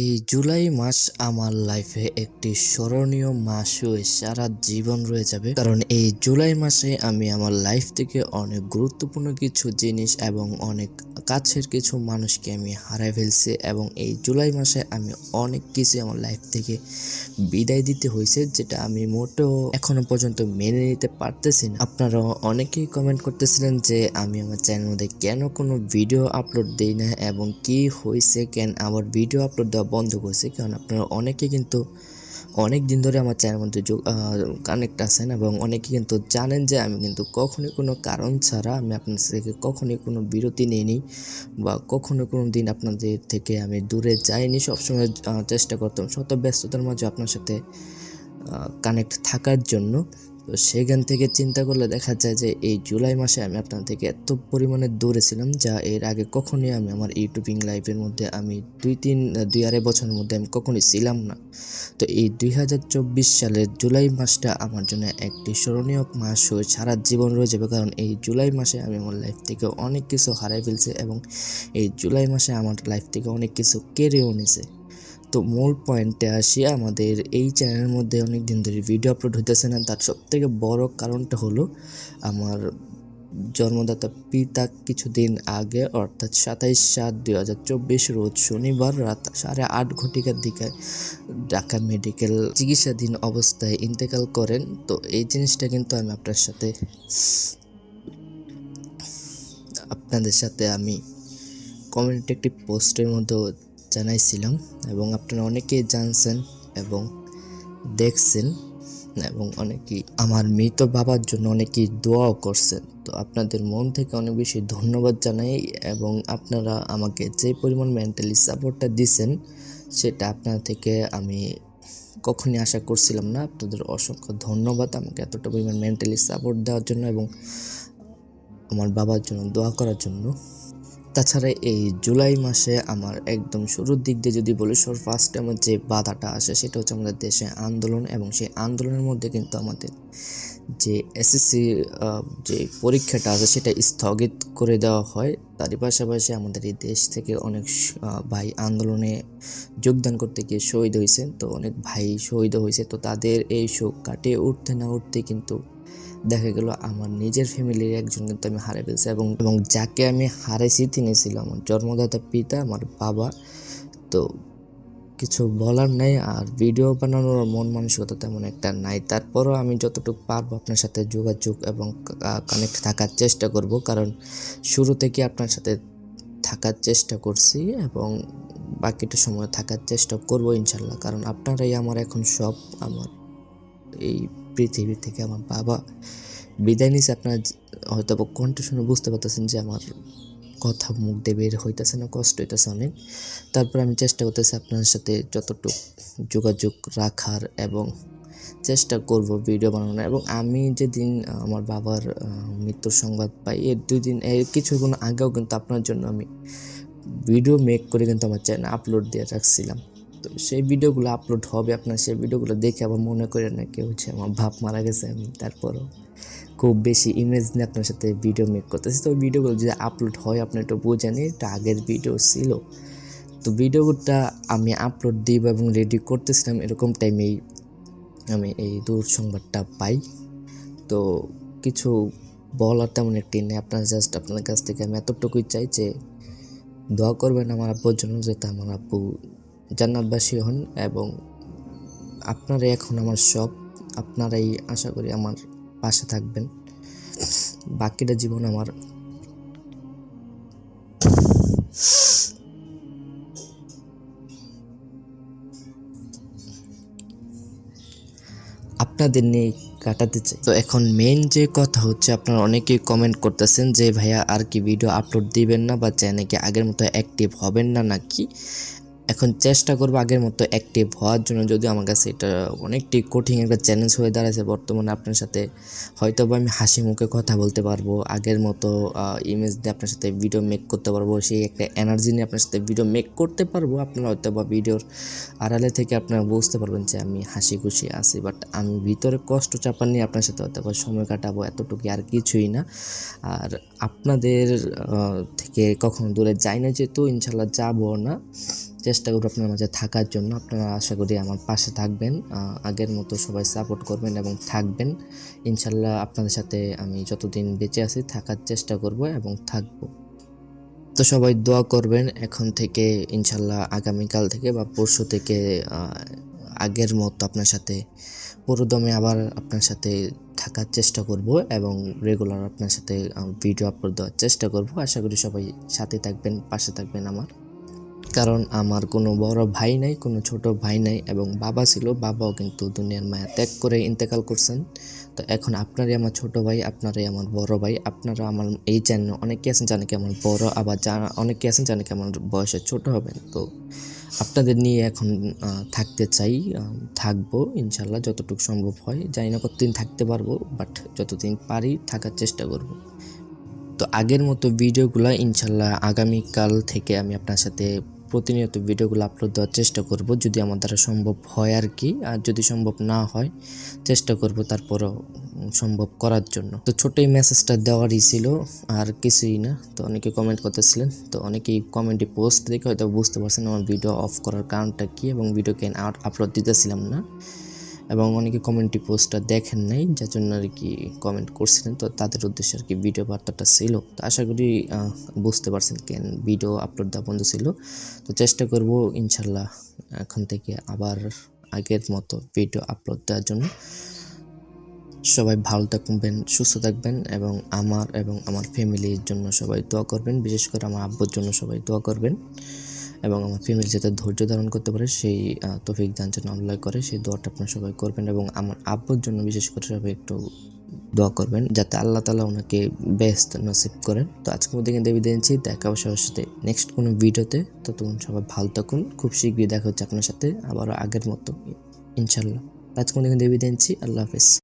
এই জুলাই মাস আমার লাইফে একটি স্মরণীয় মাস হয়ে সারা জীবন রয়ে যাবে। কারণ এই জুলাই মাসে আমি আমার লাইফ থেকে অনেক গুরুত্বপূর্ণ কিছু জিনিস এবং অনেক কাছের কিছু মানুষকে আমি হারাই ফেলছি এবং এই জুলাই মাসে আমি অনেক কিছু আমার লাইফ থেকে বিদায় দিতে হয়েছে যেটা আমি মোটেও এখনও পর্যন্ত মেনে নিতে পারতেছি না। আপনারা অনেকেই কমেন্ট করতেছিলেন যে আমি আমার চ্যানেলের মধ্যে কেন কোনো ভিডিও আপলোড দিই না এবং কি হয়েছে, কেন আমার ভিডিও আপলোড দেওয়া বন্ধ করছে। কারণ আপনারা অনেকে কিন্তু অনেক দিন ধরে আমার চ্যানেলের মধ্যে যোগ কানেক্ট আছেন এবং অনেকে কিন্তু জানেন যে আমি কিন্তু কখনোই কোনো কারণ ছাড়া আমি আপনাদের থেকে কখনোই কোনো বিরতি নিইনি বা কখনো কোনো দিন আপনাদের থেকে আমি দূরে যাইনি। সবসময় চেষ্টা করতাম শত ব্যস্ততার মাঝে আপনার সাথে কানেক্ট থাকার জন্য। তো সেখান থেকে চিন্তা করলে দেখা যায় যে এই জুলাই মাসে আমি আপনার থেকে এত পরিমাণে দূরে ছিলাম যা এর আগে কখনই আমি আমার ইউটিউবিং লাইফের মধ্যে আমি দুই তিন, দুই আড়াই বছরের মধ্যে আমি কখনই ছিলাম না। তো এই দুই হাজার চব্বিশ সালের জুলাই মাসটা আমার জন্য একটি স্মরণীয় মাস হয়ে সারা জীবন রয়ে যাবে কারণ এই জুলাই মাসে আমি আমার লাইফ থেকে অনেক কিছু হারাই ফেলছি এবং এই জুলাই মাসে আমার লাইফ থেকে অনেক কিছু কেড়েও নিছে তো মূল পয়েন্টে আসি, আমাদের এই চ্যানেলের মধ্যে অনেক দিন ধরে ভিডিও আপলোড হইতেছে না। তার সব থেকে বড় কারণটা হলো, আমার জন্মদাতা পিতা কিছুদিন আগে, অর্থাৎ সাতাইশ সাত দুই হাজার চব্বিশ রোজ শনিবার রাত সাড়ে আট ঘটিকার দিকে ঢাকা মেডিকেল চিকিৎসাধীন অবস্থায় ইন্তেকাল করেন। তো এই জিনিসটা কিন্তু আমি আপনার সাথে, আপনাদের সাথে আমি কমেন্ট একটি পোস্টের মধ্যে জানাইছিলাম এবং আপনারা অনেকেই জানছেন এবং দেখছেন এবং অনেকেই আমার মৃত বাবার জন্য অনেকেই দোয়াও করছেন। তো আপনাদের মন থেকে অনেক বেশি ধন্যবাদ জানাই এবং আপনারা আমাকে যে পরিমাণ মেন্টালি সাপোর্টটা দিছেন সেটা আপনার থেকে আমি কখনই আশা করছিলাম না। আপনাদের অসংখ্য ধন্যবাদ আমাকে এতটা পরিমাণ মেন্টালি সাপোর্ট দেওয়ার জন্য এবং আমার বাবার জন্য দোয়া করার জন্য। তাছাড়া এই জুলাই মাসে আমার একদম শুরুর দিক দিয়ে যদি বলি, সর ফার্স্টে আমার যে বাধাটা আসে সেটা হচ্ছে আমাদের দেশে আন্দোলন এবং সেই আন্দোলনের মধ্যে কিন্তু আমাদের যে এসএসসি যে পরীক্ষাটা আছে সেটা স্থগিত করে দেওয়া হয়। তারই পাশাপাশি আমাদের এই দেশ থেকে অনেক ভাই আন্দোলনে যোগদান করতে গিয়ে শহীদ হয়েছে। তো অনেক ভাই শহীদ হয়েছে। তো তাদের এই শোক কাটিয়ে উঠতে না উঠতে কিন্তু দেখা গেল আমার নিজের ফ্যামিলির একজন কিন্তু আমি হারে ফেলছি এবং এবং যাকে আমি হারাইছি তিনি ছিল আমার জন্মদাতা পিতা, আমার বাবা। তো কিছু বলার নেই আর ভিডিও বানানোর মন মানসিকতা তেমন একটা নাই। তারপরও আমি যতটুকু পারব আপনার সাথে যোগাযোগ এবং কানেক্ট থাকার চেষ্টা করব। কারণ শুরু থেকে আপনার সাথে থাকার চেষ্টা করছি এবং বাকিটা সময় থাকার চেষ্টা করব ইনশাল্লাহ। কারণ আপনারাই আমার এখন সব, আমার এই পৃথিবী থেকে আমার বাবা বিদায় নিছে আপনার হয়তো কণ্ঠ শুনে বুঝতে পারতেছেন যে আমার কথা মুখ দিয়ে বের হইতেছে না, কষ্ট হইতেছে অনেক। তারপর আমি চেষ্টা করতেছি আপনার সাথে যতটুকু যোগাযোগ রাখার এবং চেষ্টা করব ভিডিও বানানোর। এবং আমি যেদিন আমার বাবার মৃত্যুর সংবাদ পাই, এর দুই দিন, এর কিছুক্ষণ আগেও কিন্তু আপনার জন্য আমি ভিডিও মেক করে কিন্তু আমার চ্যানেল আপলোড দিয়ে রাখছিলাম। তো সেই ভিডিওগুলো আপলোড হবে, আপনার সেই ভিডিওগুলো দেখে আবার মনে করে না কেউ হচ্ছে, আমার ভাব মারা গেছে, আমি তারপরও খুব বেশি ইমেজ নিয়ে আপনার সাথে ভিডিও মেক করতেছি। তো ভিডিওগুলো যদি আপলোড হয় আপনি একটু বুঝেন, এটা আগের ভিডিও ছিল। তো ভিডিওটা আমি আপলোড দিব এবং রেডি করতেছিলাম, এরকম টাইমেই আমি এই দূর সংবাদটা পাই। তো কিছু বলার তেমন একটি নেই, আপনার জাস্ট আপনার কাছ থেকে আমি এতটুকুই চাই যে দোয়া করবেন আমার আব্বুর জন্য, যাতে আমার আব্বু জান্নাতবাসী হন এবং আপনারাই এখন আমার সব। আপনারাই আশা করি আমার পাশে থাকবেন। বাকিটা জীবন আমার। আপনাদের নিয়ে কাটাতে চাই। তো এখন মেন যে কথা হচ্ছে, আপনারা অনেকেই কমেন্ট করতেছেন যে, ভাইয়া, আর কি ভিডিও আপলোড দিবেন না বা চ্যানেলে আগের মতো অ্যাক্টিভ হবেন না নাকি? এখন চেষ্টা করব আগের মতো অ্যাক্টিভ হওয়ার জন্য। যদিও আমার কাছে এটা অনেকটি কঠিন একটা চ্যালেঞ্জ হয়ে দাঁড়াচ্ছে বর্তমানে আপনার সাথে। হয়তো বা আমি হাসি মুখে কথা বলতে পারব, আগের মতো ইমেজ দিয়ে আপনার সাথে ভিডিও মেক করতে পারব, সেই একটা এনার্জি নিয়ে আপনার সাথে ভিডিও মেক করতে পারব, আপনারা হয়তো বা ভিডিওর আড়ালে থেকে আপনারা বুঝতে পারবেন যে আমি হাসি খুশি আছি। বাট আমি ভিতরে কষ্ট চাপা নিয়ে আপনার সাথে হয়তো বা সময় কাটাবো এতটুকু আর কিছুই না। আর আপনাদের থেকে কখনো দূরে যাই না যেহেতু ইনশাল্লাহ যাব না। চেষ্টা করব আপনার মাঝে থাকার জন্য। আপনারা আশা করি আমার পাশে থাকবেন আগের মতো সবাই সাপোর্ট করবেন এবং থাকবেন। ইনশাল্লাহ আপনাদের সাথে আমি যতদিন বেঁচে আছি থাকার চেষ্টা করব এবং থাকব। তো সবাই দোয়া করবেন, এখন থেকে ইনশাল্লাহ আগামীকাল থেকে বা পরশু থেকে আগের মতো আপনার সাথে পুরোদমে আবার আপনার সাথে থাকার চেষ্টা করব এবং রেগুলার আপনার সাথে ভিডিও আপলোড দেওয়ার চেষ্টা করব। আশা করি সবাই সাথে থাকবেন, পাশে থাকবেন আমার। কারণ আমার কোনো বড় ভাই নাই, কোনো ছোট ভাই নাই এবং বাবা ছিল, বাবাও কিন্তু দুনিয়ার মায়া ত্যাগ করে ইন্তেকাল করছেন। তো এখন আপনারই আমার ছোট ভাই, আপনারাই আমার বড় ভাই, আপনারা আমার এই চ্যানেল অনেকে আছেন জানে কি আমার বড়, আবার যারা অনেকে আছেন জানে কি আমার বয়সে ছোট হবেন। তো আপনাদের নিয়ে এখন থাকতে চাই থাকব ইনশাল্লাহ যতটুকু সম্ভব হয়। জানি না কতদিন থাকতে পারব, বাট যতদিন পারি থাকার চেষ্টা করব। তো আগের মতো ভিডিওগুলো ইনশাল্লাহ আগামীকাল থেকে আমি আপনার সাথে প্রতিনিয়ত ভিডিওগুলো আপলোড দেওয়ার চেষ্টা করব, যদি আমার দ্বারা সম্ভব হয় আর কি। আর যদি সম্ভব না হয়, চেষ্টা করব তারপরও সম্ভব করার জন্য। তো ছোট এই মেসেজটা দেওয়ারই ছিল, আর কিছুই না। তো অনেকে কমেন্ট করতেছিলেন, তো অনেকেই কমেন্টে পোস্ট দেখে হয়তো বুঝতে পারছেন আমার ভিডিও অফ করার কারণটা কী এবং ভিডিও কেন আপলোড দিতেছিলাম না। এবং অনেকে কমেন্টটি পোস্টটা দেখেন নাই, যার জন্য আর কি কমেন্ট করছিলেন। তো তাদের উদ্দেশ্যে আর কি ভিডিও বার্তাটা ছিল। তো আশা করি বুঝতে পারছেন কেন ভিডিও আপলোড দেওয়া বন্ধ ছিল। তো চেষ্টা করব ইনশাল্লাহ এখন থেকে আবার আগের মতো ভিডিও আপলোড দেওয়ার জন্য। সবাই ভালো থাকবেন, সুস্থ থাকবেন এবং আমার এবং আমার ফ্যামিলির জন্য সবাই দোয়া করবেন। বিশেষ করে আমার আব্বুর জন্য সবাই দোয়া করবেন। এবং আমার ফ্যামিলি যাতে ধৈর্য ধারণ করতে পারে, সেই তৌফিক দান যেন আল্লাহ করে সেই দোয়াটা আপনারা সবাই করবেন এবং আমার আব্বুর জন্য বিশেষ করে সবাই একটু দোয়া করবেন যাতে আল্লাহ তালা ওনাকে বেস্ট নসিব করেন। তো আজকে মধ্যে কিন্তু বিদায় দিচ্ছি দেখা হবে সবার সাথে নেক্সট কোনো ভিডিওতে। ততক্ষণ সবাই ভালো থাকুন। খুব শীঘ্রই দেখা হচ্ছে আপনার সাথে আবারও আগের মতো। ইনশাল্লাহ আজকে মধ্যে কিন্তু বিদায় দিচ্ছি আল্লাহ হাফেজ।